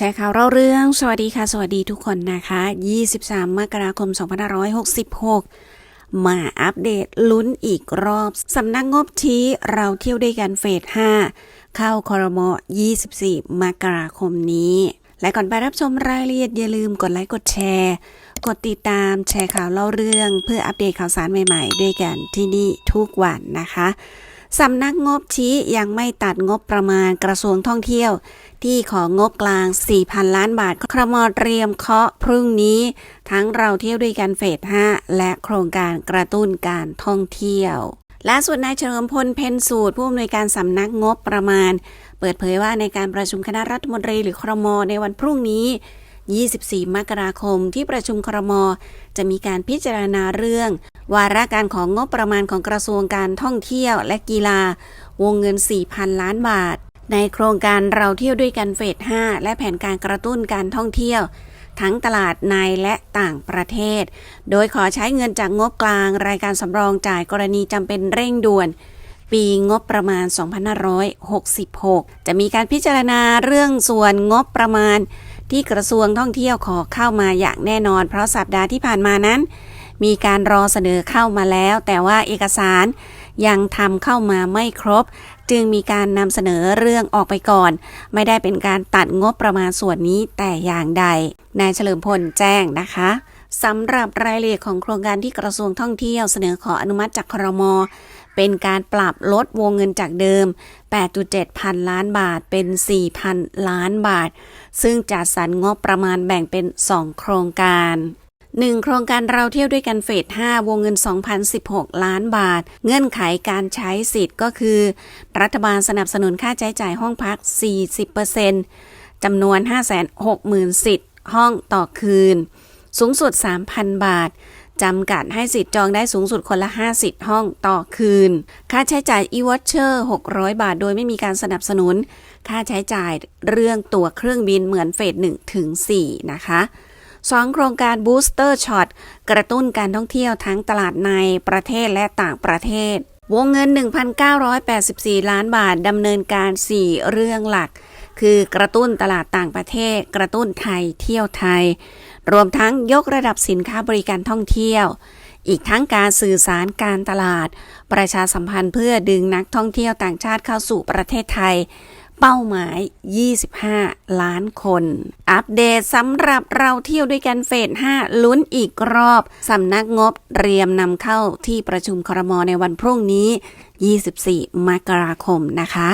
ชร์ข่าวเล่าเรื่อง สวัสดีค่ะ สวัสดีทุกคนนะคะ 23 มกราคม 2566 มาอัปเดตลุ้นอีกรอบ สำนักงบชี้เราเที่ยวด้วยกันเฟส 5 เข้าคอรมอ24 มกราคมนี้ และก่อนไปรับชมรายละเอียดอย่าลืมกดไลค์กดแชร์ กดติดตามแชร์ข่าวเล่าเรื่อง เพื่ออัปเดตข่าวสารใหม่ ๆ ด้วยกันที่นี่ทุกวันนะคะ สำนักงบชี้ยังไม่ตัดงบประมาณกระทรวงท่องเที่ยว ที่ของงบกลาง 4,000 ล้านบาท ครมเตรียมเคาะพรุ่งนี้ ทั้งเราเที่ยวด้วยกันเฟส 5 และโครงการกระตุ้นการท่องเที่ยวล่าสุดนายเฉลิมพลเพ็ญสูตรผู้อำนวยการสำนักงบประมาณ เปิดเผยว่าในการประชุมคณะรัฐมนตรีหรือครมในวันพรุ่งนี้ 24 มกราคมที่ประชุมครมจะมีการพิจารณาเรื่อง วาระการของงบประมาณของกระทรวงการท่องเที่ยวและกีฬาวงเงิน 4,000 ล้านบาท ในโครงการเราเที่ยวด้วยกันเฟส 5 และแผนการกระตุ้นการท่องเที่ยว ทั้งตลาดในและต่างประเทศ โดยขอใช้เงินจากงบกลางรายการสำรองจ่ายกรณีจำเป็นเร่งด่วน ปีงบประมาณ 2566 จะมีการพิจารณาเรื่องส่วนงบประมาณที่กระทรวงท่องเที่ยวขอเข้ามาอย่างแน่นอน เพราะสัปดาห์ที่ผ่านมานั้น มีการรอเสนอเข้ามาแล้ว แต่ว่าเอกสารยังทำเข้ามาไม่ครบ จึงมีการนำเสนอเรื่องออกไปก่อน ไม่ได้เป็นการตัดงบประมาณส่วนนี้แต่อย่างใด นายเฉลิมพลแจ้งนะคะสำหรับรายละเอียดของโครงการที่กระทรวงท่องเที่ยวเสนอขออนุมัติจากครม เป็นการปรับลดวงเงินจากเดิม 8.7 พันล้านบาทเป็น 4,000 ล้านบาท ซึ่งจัดสรรงบประมาณแบ่งเป็น 2 โครงการ 1. โครงการเราเที่ยวด้วยกันเฟส 5 วงเงิน 2,016 ล้านบาท เงื่อนไขการใช้สิทธิ์ก็คือ รัฐบาลสนับสนุนค่าใช้จ่ายห้องพัก 40%จำนวน 560,000 สิทธิ์ ห้องต่อคืน สูงสุด 3,000 บาทจำกัดให้สิทธิ์จองได้สูงสุดคนละ5สิทธิห้องต่อคืน ค่าใช้จ่าย e-voucher 600 บาท โดยไม่มีการสนับสนุน ค่าใช้จ่ายเรื่องตั๋วเครื่องบินเหมือนเฟส1ถึง4นะคะ 2 โครงการ Booster Shot กระตุ้นการท่องเที่ยวทั้งตลาดในประเทศและต่างประเทศ วงเงิน 1,984 ล้านบาทดำเนินการ 4 เรื่องหลัก คือกระตุ้นตลาดต่างประเทศ กระตุ้นไทยเที่ยวไทย รวมทั้งยกระดับสินค้าบริการท่องเที่ยวอีกทั้งการสื่อสารการตลาด ประชาสัมพันธ์เพื่อดึงนักท่องเที่ยวต่างชาติเข้าสู่ประเทศไทย เป้าหมาย 25 ล้านคน อัปเดตสำหรับเราเที่ยวด้วยกันเฟส 5 ลุ้นอีกรอบ สำนักงบเตรียมนำเข้าที่ประชุมครมในวันพรุ่งนี้ 24 มกราคมนะคะ